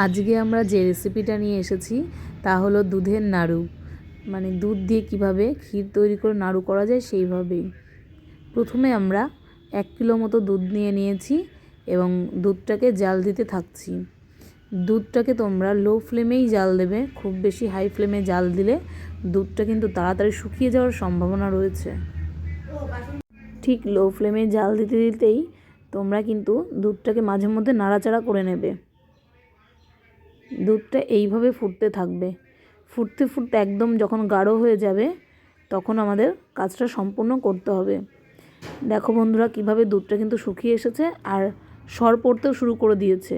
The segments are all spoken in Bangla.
আজকে আমরা যে রেসিপিটা নিয়ে এসেছি, তা হলো দুধের নাড়ু। মানে দুধ দিয়ে কীভাবে ক্ষীর তৈরি করে নাড়ু করা যায় সেইভাবেই। প্রথমে আমরা এক কিলো মতো দুধ নিয়ে নিয়েছি এবং দুধটাকে জাল দিতে থাকছি। দুধটাকে তোমরা লো ফ্লেমেই জাল দেবে, খুব বেশি হাই ফ্লেমে জাল দিলে দুধটা কিন্তু তাড়াতাড়ি শুকিয়ে যাওয়ার সম্ভাবনা রয়েছে। ঠিক লো ফ্লেমে জাল দিতে দিতেই তোমরা কিন্তু দুধটাকে মাঝে মধ্যে নাড়াচাড়া করে নেবে। দুধটা এইভাবে ফুটতে থাকবে। ফুটতে ফুটতে একদম যখন গাঢ় হয়ে যাবে, তখন আমাদের কাজটা সম্পূর্ণ করতে হবে। দেখো বন্ধুরা, কীভাবে দুধটা কিন্তু শুকিয়ে এসেছে আর সর পড়তেও শুরু করে দিয়েছে।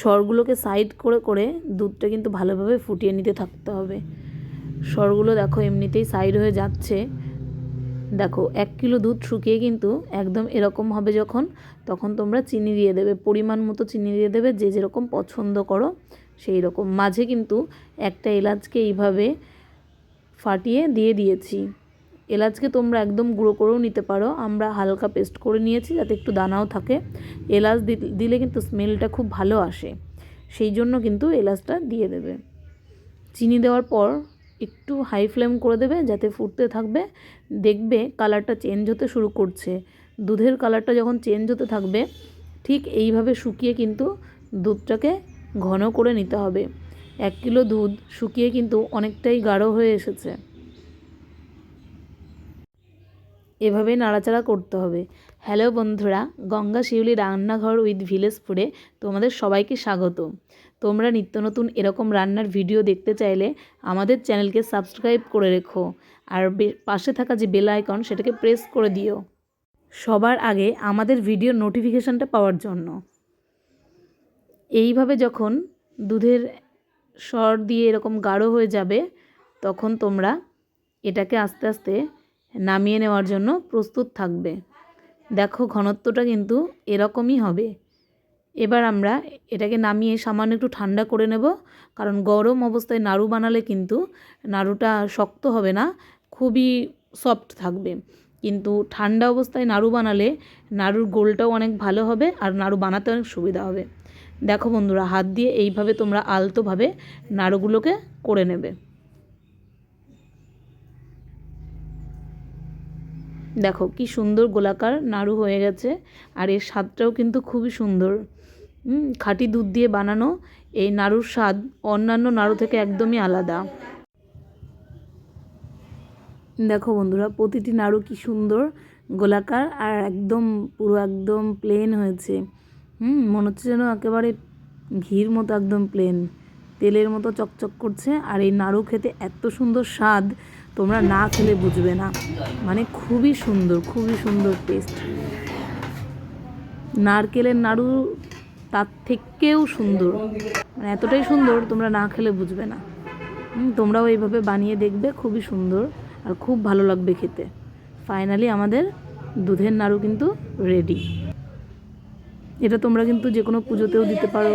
সরগুলোকে সাইড করে করে দুধটা কিন্তু ভালোভাবে ফুটিয়ে নিতে থাকতে হবে। সরগুলো দেখো এমনিতেই সাইড হয়ে যাচ্ছে। দেখো, এক কিলো দুধ শুকিয়ে কিন্তু একদম এরকম হবে যখন, তখন তোমরা চিনি দিয়ে দেবে, পরিমাণ মতো চিনি দিয়ে দেবে, যে যেরকম পছন্দ করো, সেই রকম। মাঝে কিন্তু একটা এলাচকে এইভাবে ফাটিয়ে দিয়ে দিয়েছি। এলাচকে তোমরা একদম গুঁড়ো করেও নিতে পারো। আমরা হালকা পেস্ট করে নিয়েছি যাতে একটু দানাও থাকে। এলাচ দিলে কিন্তু স্মেলটা খুব ভালো আসে। সেই জন্য কিন্তু এলাচটা দিয়ে দেবে। চিনি দেওয়ার পর একটু হাই ফ্লেম করে দেবে যাতে ফুটতে থাকবে। দেখবে কালারটা চেঞ্জ হতে শুরু করছে। দুধের কালারটা যখন চেঞ্জ হতে থাকবে, ঠিক এইভাবে শুকিয়ে কিন্তু দুধটাকে ঘন করে নিতে হবে। এক কিলো দুধ শুকিয়ে কিন্তু অনেকটাই গাঢ় হয়ে এসেছে। এভাবে নাড়াচাড়া করতে হবে। হ্যালো বন্ধুরা, গঙ্গা শিউলি রান্নাঘর উইথ ভিলেজ ফুডে তোমাদের সবাইকে স্বাগত। তোমরা নিত্য নতুন এরকম রান্নার ভিডিও দেখতে চাইলে আমাদের চ্যানেলকে সাবস্ক্রাইব করে রেখো আর পাশে থাকা যে বেল আইকন সেটাকে প্রেস করে দিও। সবার আগে আমাদের ভিডিওর নোটিফিকেশানটা পাওয়ার জন্য। এইভাবে যখন দুধের স্বর দিয়ে এরকম গাঢ় হয়ে যাবে, তখন তোমরা এটাকে আস্তে আস্তে নামিয়ে নেওয়ার জন্য প্রস্তুত থাকবে। দেখো, ঘনত্বটা কিন্তু এরকমই হবে। এবার আমরা এটাকে নামিয়ে সামান্য একটু ঠান্ডা করে নেব, কারণ গরম অবস্থায় নাড়ু বানালে কিন্তু নাড়ুটা শক্ত হবে না, খুবই সফট থাকবে। কিন্তু ঠান্ডা অবস্থায় নাড়ু বানালে নাড়ুর গোলটাও অনেক ভালো হবে আর নাড়ু বানাতে অনেক সুবিধা হবে। দেখো বন্ধুরা, হাত দিয়ে এইভাবে তোমরা আলতোভাবে নাড়ুগুলোকে করে নেবে। দেখো কি সুন্দর গোলাকার নাড়ু হয়ে গেছে আর এর স্বাদটাও কিন্তু খুবই সুন্দর। খাঁটি দুধ দিয়ে বানানো এই নাড়ুর স্বাদ অন্যান্য নাড়ু থেকে একদমই আলাদা। দেখো বন্ধুরা, প্রতিটি নাড়ু কি সুন্দর গোলাকার আর একদম পুরো একদম প্লেন হয়েছে। হুম, মনে হচ্ছে যেন একেবারে ঘির মতো একদম প্লেন তেলের মতো চকচক করছে আর এই নাড়ু খেতে এত সুন্দর স্বাদ, তোমরা না খেলে বুঝবে না। মানে খুবই সুন্দর খুবই সুন্দর টেস্ট নারকেলের নাড়ু তার থেকেও সুন্দর। মানে এতটাই সুন্দর, তোমরা না খেলে বুঝবে না। তোমরাও এইভাবে বানিয়ে দেখবে, খুবই সুন্দর আর খুব ভালো লাগবে খেতে। ফাইনালি আমাদের দুধের নাড়ু কিন্তু রেডি এটা তোমরা কিন্তু যে কোনো পুজোতেও দিতে পারো।